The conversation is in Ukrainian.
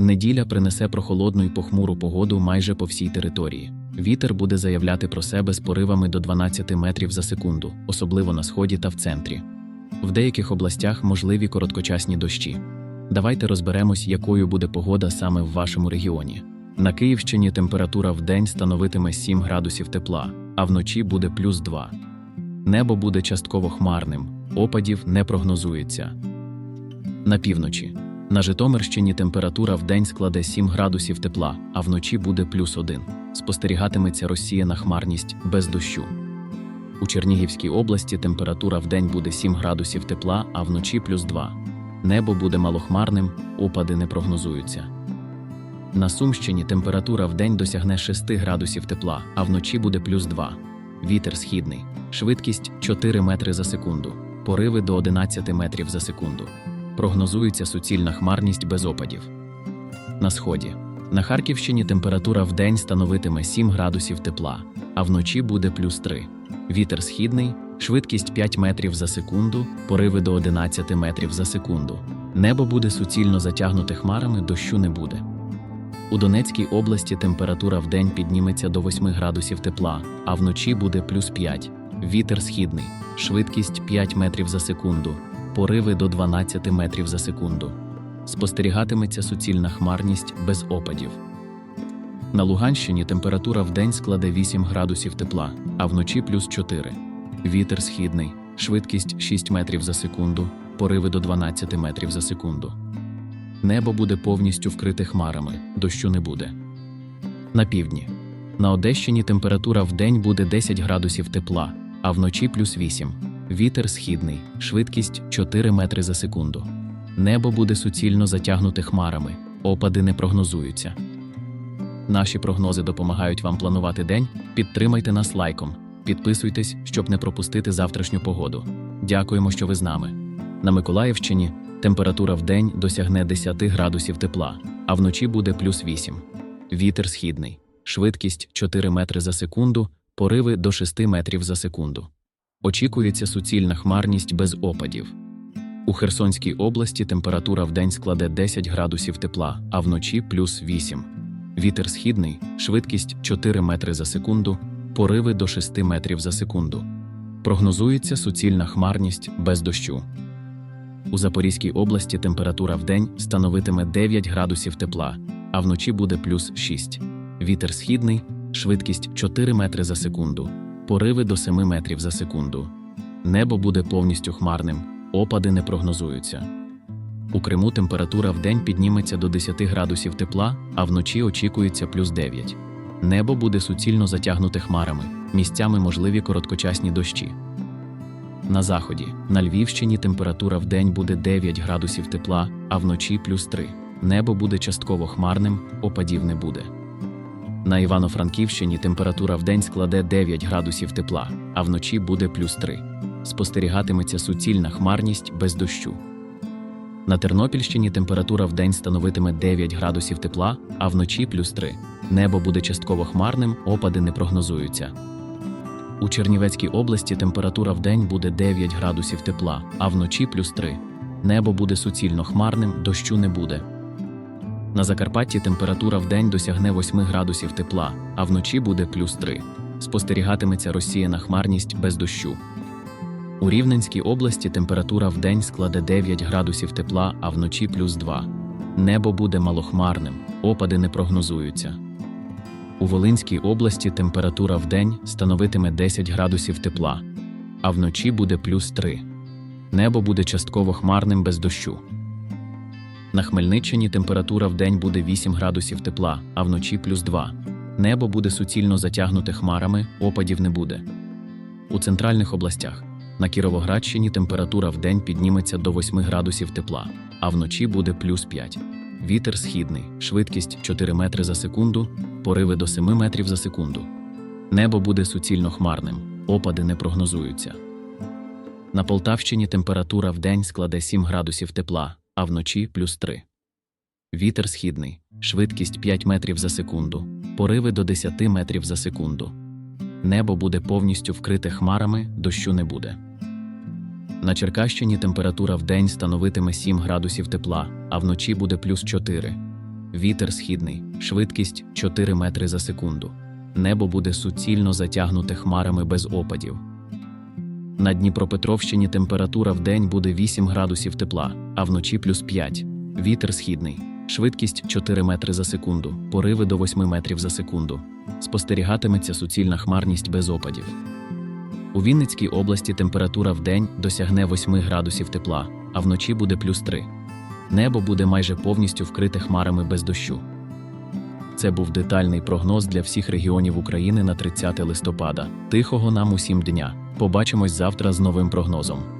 Неділя принесе прохолодну й похмуру погоду майже по всій території. Вітер буде заявляти про себе з поривами до 12 метрів за секунду, особливо на сході та в центрі. В деяких областях можливі короткочасні дощі. Давайте розберемось, якою буде погода саме в вашому регіоні. На Київщині температура в день становитиме 7 градусів тепла, а вночі буде плюс 2. Небо буде частково хмарним, опадів не прогнозується. На півночі. На Житомирщині температура в день складе 7 градусів тепла, а вночі буде плюс 1. Спостерігатиметься розсіяна хмарність без дощу. У Чернігівській області температура в день буде 7 градусів тепла, а вночі плюс 2. Небо буде малохмарним, опади не прогнозуються. На Сумщині температура в день досягне 6 градусів тепла, а вночі буде плюс 2. Вітер східний, швидкість 4 метри за секунду, пориви до 11 метрів за секунду. Прогнозується суцільна хмарність без опадів. На сході. На Харківщині температура в день становитиме 7 градусів тепла, а вночі буде плюс 3. Вітер східний, швидкість 5 метрів за секунду, пориви до 11 метрів за секунду. Небо буде суцільно затягнуте хмарами, дощу не буде. У Донецькій області температура в день підніметься до 8 градусів тепла, а вночі буде плюс 5. Вітер східний, швидкість 5 метрів за секунду, пориви до 12 метрів за секунду. Спостерігатиметься суцільна хмарність без опадів. На Луганщині температура в день складе 8 градусів тепла, а вночі плюс 4. Вітер східний, швидкість 6 метрів за секунду, пориви до 12 метрів за секунду. Небо буде повністю вкрите хмарами, дощу не буде. На півдні. На Одещині температура в день буде 10 градусів тепла, а вночі плюс 8. Вітер східний, швидкість 4 метри за секунду. Небо буде суцільно затягнуте хмарами, опади не прогнозуються. Наші прогнози допомагають вам планувати день. Підтримайте нас лайком, підписуйтесь, щоб не пропустити завтрашню погоду. Дякуємо, що ви з нами. На Миколаївщині температура в день досягне 10 градусів тепла, а вночі буде плюс 8. Вітер східний, швидкість 4 метри за секунду, пориви до 6 метрів за секунду. Очікується суцільна хмарність без опадів. У Херсонській області температура в день складе 10 градусів тепла, а вночі плюс 8. Вітер східний, швидкість 4 метри за секунду, пориви до 6 метрів за секунду. Прогнозується суцільна хмарність без дощу. У Запорізькій області температура в день становитиме 9 градусів тепла, а вночі буде плюс 6. Вітер східний, швидкість 4 метри за секунду, пориви до 7 метрів за секунду. Небо буде повністю хмарним, опади не прогнозуються. У Криму температура в день підніметься до 10 градусів тепла, а вночі очікується плюс 9. Небо буде суцільно затягнуте хмарами, місцями можливі короткочасні дощі. На заході, на Львівщині температура в день буде 9 градусів тепла, а вночі плюс 3. Небо буде частково хмарним, опадів не буде. На Івано-Франківщині температура в день складе 9 градусів тепла, а вночі буде плюс 3. Спостерігатиметься суцільна хмарність без дощу. На Тернопільщині температура в день становитиме 9 градусів тепла, а вночі плюс 3. Небо буде частково хмарним, опади не прогнозуються. У Чернівецькій області температура в день буде 9 градусів тепла, а вночі плюс 3. Небо буде суцільно хмарним, дощу не буде. На Закарпатті температура в день досягне 8 градусів тепла, а вночі буде плюс 3. Спостерігатиметься розсіяна хмарність без дощу. У Рівненській області температура в день складе 9 градусів тепла, а вночі плюс 2. Небо буде малохмарним, опади не прогнозуються. У Волинській області температура в день становитиме 10 градусів тепла, а вночі буде плюс 3. Небо буде частково хмарним без дощу. На Хмельниччині температура в день буде 8 градусів тепла, а вночі плюс 2. Небо буде суцільно затягнуте хмарами, опадів не буде. У центральних областях на Кіровоградщині температура в день підніметься до 8 градусів тепла, а вночі буде плюс 5. Вітер східний, швидкість 4 метри за секунду, пориви до 7 метрів за секунду. Небо буде суцільно хмарним, опади не прогнозуються. На Полтавщині температура в день складе 7 градусів тепла, а вночі плюс 3. Вітер східний, швидкість 5 метрів за секунду, пориви до 10 метрів за секунду. Небо буде повністю вкрите хмарами, дощу не буде. На Черкащині температура в день становитиме 7 градусів тепла, а вночі буде плюс 4. Вітер східний, швидкість 4 метри за секунду. Небо буде суцільно затягнуте хмарами без опадів. На Дніпропетровщині температура в день буде 8 градусів тепла, а вночі плюс 5. Вітер східний, швидкість 4 метри за секунду, пориви до 8 метрів за секунду. Спостерігатиметься суцільна хмарність без опадів. У Вінницькій області температура в день досягне 8 градусів тепла, а вночі буде плюс 3. Небо буде майже повністю вкрите хмарами без дощу. Це був детальний прогноз для всіх регіонів України на 30 листопада. Тихого нам усім дня. Побачимось завтра з новим прогнозом.